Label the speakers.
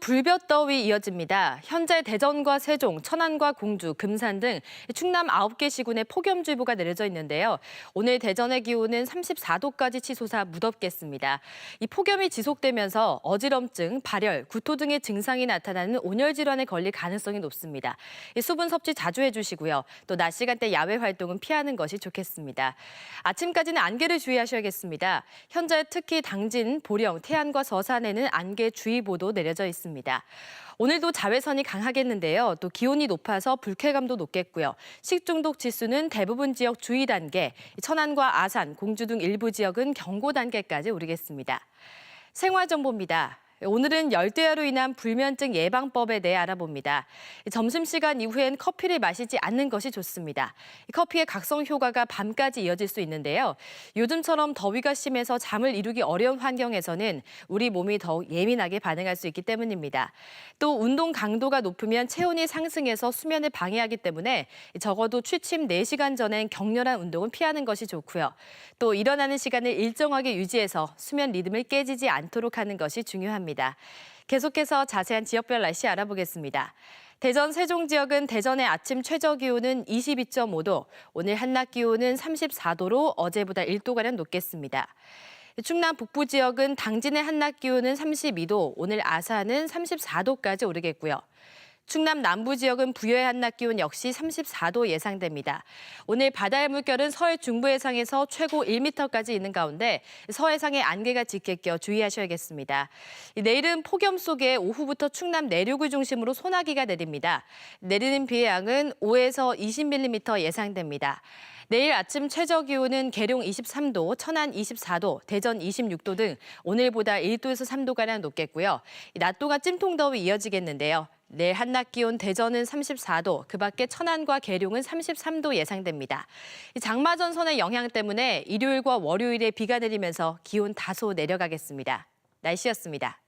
Speaker 1: 불볕 더위 이어집니다. 현재 대전과 세종, 천안과 공주, 금산 등 충남 9개 시군에 폭염주의보가 내려져 있는데요. 오늘 대전의 기온은 34도까지 치솟아 무덥겠습니다. 이 폭염이 지속되면서 어지럼증, 발열, 구토 등의 증상이 나타나는 온열 질환에 걸릴 가능성이 높습니다. 이 수분 섭취 자주 해주시고요. 또 낮 시간대 야외 활동은 피하는 것이 좋겠습니다. 아침까지는 안개를 주의하셔야겠습니다. 현재 특히 당진, 보령, 태안과 서산에는 안개 주의보도 내려 져 있습니다. 오늘도 자외선이 강하겠는데요. 또 기온이 높아서 불쾌감도 높겠고요. 식중독 지수는 대부분 지역 주의 단계, 천안과 아산, 공주 등 일부 지역은 경고 단계까지 오르겠습니다. 생활 정보입니다. 오늘은 열대야로 인한 불면증 예방법에 대해 알아봅니다. 점심시간 이후엔 커피를 마시지 않는 것이 좋습니다. 이 커피의 각성 효과가 밤까지 이어질 수 있는데요. 요즘처럼 더위가 심해서 잠을 이루기 어려운 환경에서는 우리 몸이 더욱 예민하게 반응할 수 있기 때문입니다. 또 운동 강도가 높으면 체온이 상승해서 수면을 방해하기 때문에 적어도 취침 4시간 전엔 격렬한 운동은 피하는 것이 좋고요. 또 일어나는 시간을 일정하게 유지해서 수면 리듬을 깨지지 않도록 하는 것이 중요 합니다. 계속해서 자세한 지역별 날씨 알아보겠습니다. 대전 세종 지역은 대전의 아침 최저 기온은 22.5도, 오늘 한낮 기온은 34도로 어제보다 1도가량 높겠습니다. 충남 북부 지역은 당진의 한낮 기온은 32도, 오늘 아산은 34도까지 오르겠고요. 충남 남부 지역은 부여의 한낮 기온 역시 34도 예상됩니다. 오늘 바다의 물결은 서해 중부 해상에서 최고 1m까지 있는 가운데 서해상에 안개가 짙게 껴 주의하셔야겠습니다. 내일은 폭염 속에 오후부터 충남 내륙을 중심으로 소나기가 내립니다. 내리는 비의 양은 5에서 20mm 예상됩니다. 내일 아침 최저 기온은 계룡 23도, 천안 24도, 대전 26도 등 오늘보다 1도에서 3도가량 높겠고요. 낮도가 찜통더위 이어지겠는데요. 내일 한낮 기온 대전은 34도, 그 밖에 천안과 계룡은 33도 예상됩니다. 장마 전선의 영향 때문에 일요일과 월요일에 비가 내리면서 기온 다소 내려가겠습니다. 날씨였습니다.